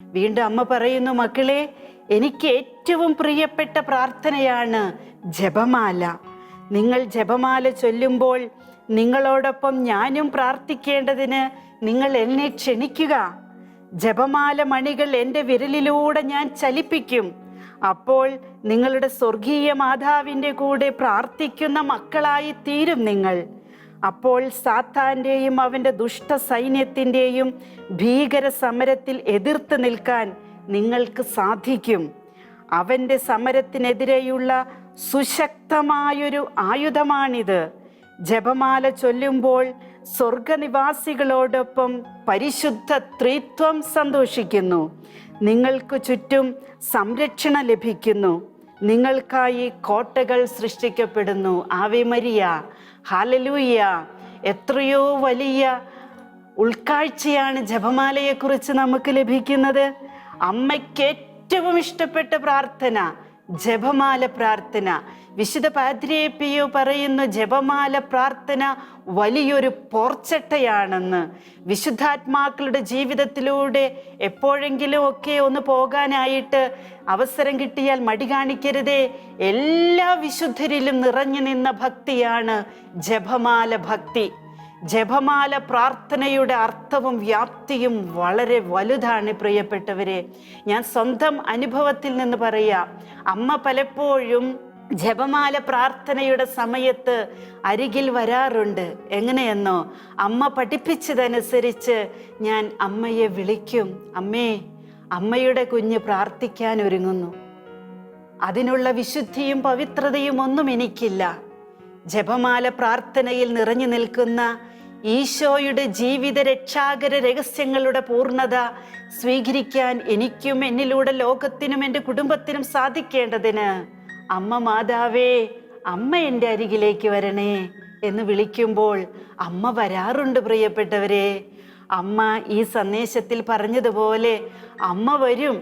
വീണ്ടും അമ്മ പറയുന്നു മക്കളെ എനിക്ക് ഏറ്റവും പ്രിയപ്പെട്ട പ്രാർത്ഥനയാണ് ജപമാല. നിങ്ങൾ ജപമാല ചൊല്ലുമ്പോൾ നിങ്ങളോടൊപ്പം ഞാനും പ്രാർത്ഥിക്കേണ്ടതിന് നിങ്ങൾ എന്നെ ക്ഷണിക്കുക. ജപമാല മണികൾ എന്റെ വിരലിലൂടെ ഞാൻ ചലിപ്പിക്കും. അപ്പോൾ നിങ്ങളുടെ സ്വർഗീയ മാതാവിന്റെ കൂടെ പ്രാർത്ഥിക്കുന്ന മക്കളായി തീരും നിങ്ങൾ. അപ്പോൾ സാത്താന്റെയും അവന്റെ ദുഷ്ട സൈന്യത്തിന്റെയും ഭീകര സമരത്തിൽ എതിർത്ത് നിൽക്കാൻ നിങ്ങൾക്ക് സാധിക്കും. അവന്റെ സമരത്തിനെതിരെയുള്ള സുശക്തമായൊരു ആയുധമാണിത്. ജപമാല ചൊല്ലുമ്പോൾ സ്വർഗനിവാസികളോടൊപ്പം പരിശുദ്ധ ത്രിത്വം സന്തോഷിക്കുന്നു. നിങ്ങൾക്ക് ചുറ്റും സംരക്ഷണം ലഭിക്കുന്നു. നിങ്ങൾക്കായി കോട്ടകൾ സൃഷ്ടിക്കപ്പെടുന്നു. ആവിമരിയ ഹാലലൂയ എത്രയോ വലിയ ഉൾക്കാഴ്ചയാണ് ജപമാലയെക്കുറിച്ച് നമുക്ക് ലഭിക്കുന്നത്. അമ്മയ്ക്ക് ഏറ്റവും ഇഷ്ടപ്പെട്ട പ്രാർത്ഥന ജപമാല പ്രാർത്ഥന. വിശുദ്ധ പാദ്രിയേപ്പിയോ പറയുന്നു ജപമാല പ്രാർത്ഥന വലിയൊരു പോർച്ചട്ടയാണെന്ന്. വിശുദ്ധാത്മാക്കളുടെ ജീവിതത്തിലൂടെ എപ്പോഴെങ്കിലും ഒക്കെ ഒന്ന് പോകാനായിട്ട് അവസരം കിട്ടിയാൽ മടി കാണിക്കരുതേ. എല്ലാ വിശുദ്ധരിലും നിറഞ്ഞു നിന്ന ഭക്തിയാണ് ജപമാല ഭക്തി. ജപമാല പ്രാർത്ഥനയുടെ അർത്ഥവും വ്യാപ്തിയും വളരെ വലുതാണ് പ്രിയപ്പെട്ടവരെ. ഞാൻ സ്വന്തം അനുഭവത്തിൽ നിന്ന് പറയാം. അമ്മ പലപ്പോഴും ജപമാല പ്രാർത്ഥനയുടെ സമയത്ത് അരികിൽ വരാറുണ്ട്. എങ്ങനെയെന്നോ? അമ്മ പഠിപ്പിച്ചതനുസരിച്ച് ഞാൻ അമ്മയെ വിളിക്കും. അമ്മേ അമ്മയുടെ കുഞ്ഞ് പ്രാർത്ഥിക്കാൻ ഒരുങ്ങുന്നു. അതിനുള്ള വിശുദ്ധിയും പവിത്രതയും ഒന്നും എനിക്കില്ല. ജപമാല പ്രാർത്ഥനയിൽ നിറഞ്ഞു നിൽക്കുന്ന ഈശോയുടെ ജീവിത രക്ഷാകര രഹസ്യങ്ങളുടെ പൂർണത സ്വീകരിക്കാൻ എനിക്കും എന്നിലൂടെ ലോകത്തിനും എന്റെ കുടുംബത്തിനും സാധിക്കേണ്ടതിന് അമ്മ മാതാവേ അമ്മ എന്റെ അരികിലേക്ക് വരണേ എന്ന് വിളിക്കുമ്പോൾ അമ്മ വരാറുണ്ട് പ്രിയപ്പെട്ടവരെ. അമ്മ ഈ സന്ദേശത്തിൽ പറഞ്ഞതുപോലെ അമ്മ വരും.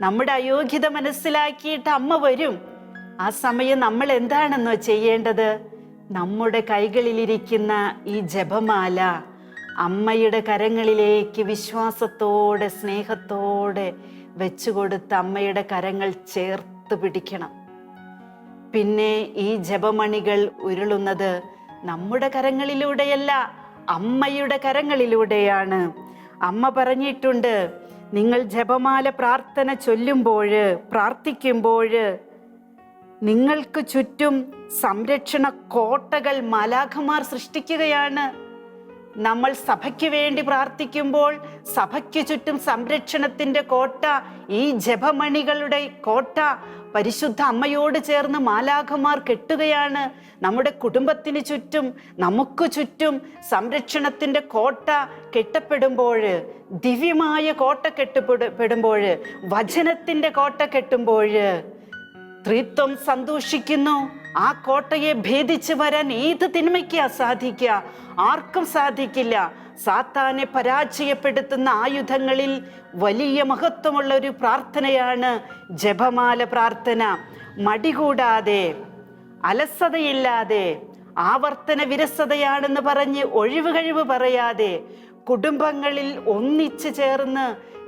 നമ്മുടെ അയോഗ്യത മനസ്സിലാക്കിയിട്ട് അമ്മ വരും. ആ സമയം നമ്മൾ എന്താണെന്നോ ചെയ്യേണ്ടത്? നമ്മുടെ കൈകളിലിരിക്കുന്ന ഈ ജപമാല അമ്മയുടെ കരങ്ങളിലേക്ക് വിശ്വാസത്തോടെ സ്നേഹത്തോടെ വെച്ചുകൊടുത്ത് അമ്മയുടെ കരങ്ങൾ ചേർത്ത് പിടിക്കണം. പിന്നെ ഈ ജപമണികൾ ഉരുളുന്നത് നമ്മുടെ കരങ്ങളിലൂടെയല്ല അമ്മയുടെ കരങ്ങളിലൂടെയാണ്. അമ്മ പറഞ്ഞിട്ടുണ്ട് നിങ്ങൾ ജപമാല പ്രാർത്ഥന ചൊല്ലുമ്പോൾ പ്രാർത്ഥിക്കുമ്പോൾ നിങ്ങൾക്ക് ചുറ്റും സംരക്ഷണ കോട്ടകൾ മാലാഖമാർ സൃഷ്ടിക്കുകയാണ്. നമ്മൾ സഭയ്ക്ക് വേണ്ടി പ്രാർത്ഥിക്കുമ്പോൾ സഭയ്ക്ക് ചുറ്റും സംരക്ഷണത്തിന്റെ കോട്ട ഈ ജപമണികളുടെ കോട്ട പരിശുദ്ധ അമ്മയോട് ചേർന്ന് മാലാഖമാർ കെട്ടുകയാണ്. നമ്മുടെ കുടുംബത്തിന് ചുറ്റും നമുക്ക് ചുറ്റും സംരക്ഷണത്തിന്റെ കോട്ട കെട്ടപ്പെടുമ്പോൾ ദിവ്യമായ കോട്ട കെട്ടപ്പെടുമ്പോൾ വചനത്തിന്റെ കോട്ട കെട്ടുമ്പോൾ ത്രിത്വം സന്തോഷിക്കുന്നു. ആ കോട്ടയെ ഭേദിച്ചു വരാൻ ഏത് തിന്മയ്ക്കാ സാധിക്കുക? ആർക്കും സാധിക്കില്ല. സാത്താനെ പരാജയപ്പെടുത്തുന്ന ആയുധങ്ങളിൽ വലിയ മഹത്വമുള്ള ഒരു പ്രാർത്ഥനയാണ് ജപമാല പ്രാർത്ഥന. മടികൂടാതെ അലസതയില്ലാതെ ആവർത്തന വിരസതയാണെന്ന് പറഞ്ഞ് ഒഴിവ് കഴിവ് പറയാതെ കുടുംബങ്ങളിൽ ഒന്നിച്ചു ചേർന്ന്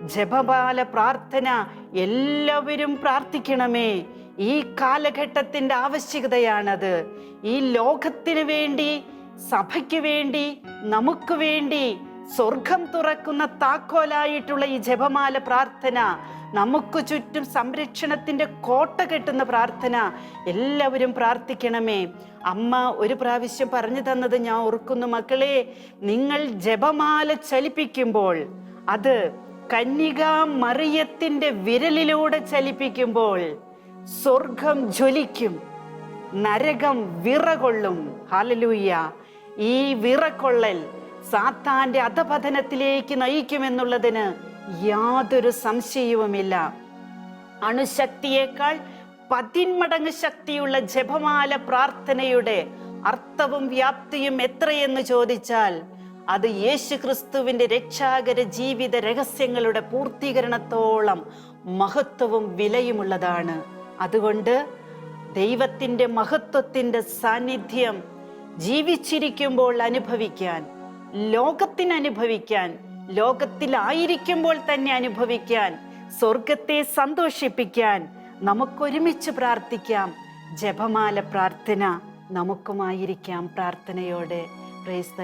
ജപമാല പ്രാർത്ഥന എല്ലാവരും പ്രാർത്ഥിക്കണമേ. ഈ കാലഘട്ടത്തിന്റെ ആവശ്യകതയാണത്. ഈ ലോകത്തിന് വേണ്ടി സഭയ്ക്ക് വേണ്ടി നമുക്ക് വേണ്ടി സ്വർഗം തുറക്കുന്ന താക്കോലായിട്ടുള്ള ഈ ജപമാല പ്രാർത്ഥന നമുക്ക് ചുറ്റും സംരക്ഷണത്തിന്റെ കോട്ട കെട്ടുന്ന പ്രാർത്ഥന എല്ലാവരും പ്രാർത്ഥിക്കണമേ. അമ്മ ഒരു പ്രാവശ്യം പറഞ്ഞു തന്നത് ഞാൻ ഓർക്കുന്നു മക്കളെ നിങ്ങൾ ജപമാല ചലിപ്പിക്കുമ്പോൾ അത് കന്യക മറിയത്തിന്റെ വിരലിലൂടെ ചലിപ്പിക്കുമ്പോൾ സ്വർഗം ജ്വലിക്കും നരകം വിറകൊള്ളും. ഹാലലൂയ്യ ഈ വിറകൊള്ളൽ സാത്താന്റെ അധപതനത്തിലേക്ക് നയിക്കുമെന്നുള്ളതിന് യാതൊരു സംശയവുമില്ല. അണുശക്തിയേക്കാൾ പതിന്മടങ്ങ് ശക്തിയുള്ള ജപമാല പ്രാർത്ഥനയുടെ അർത്ഥവും വ്യാപ്തിയും എത്രയെന്ന് ചോദിച്ചാൽ അത് യേശു ക്രിസ്തുവിന്റെ രക്ഷാകര ജീവിത രഹസ്യങ്ങളുടെ പൂർത്തീകരണത്തോളം മഹത്വവും വിലയുമുള്ളതാണ്. അതുകൊണ്ട് ദൈവത്തിന്റെ മഹത്വത്തിന്റെ സാന്നിധ്യം ജീവിച്ചിരിക്കുമ്പോൾ അനുഭവിക്കാൻ ലോകത്തിന് അനുഭവിക്കാൻ ലോകത്തിലായിരിക്കുമ്പോൾ തന്നെ അനുഭവിക്കാൻ സ്വർഗത്തെ സന്തോഷിപ്പിക്കാൻ നമുക്കൊരുമിച്ച് പ്രാർത്ഥിക്കാം. ജപമാല പ്രാർത്ഥന നമുക്കുമായിരിക്കാം പ്രാർത്ഥനയോടെ. Praise the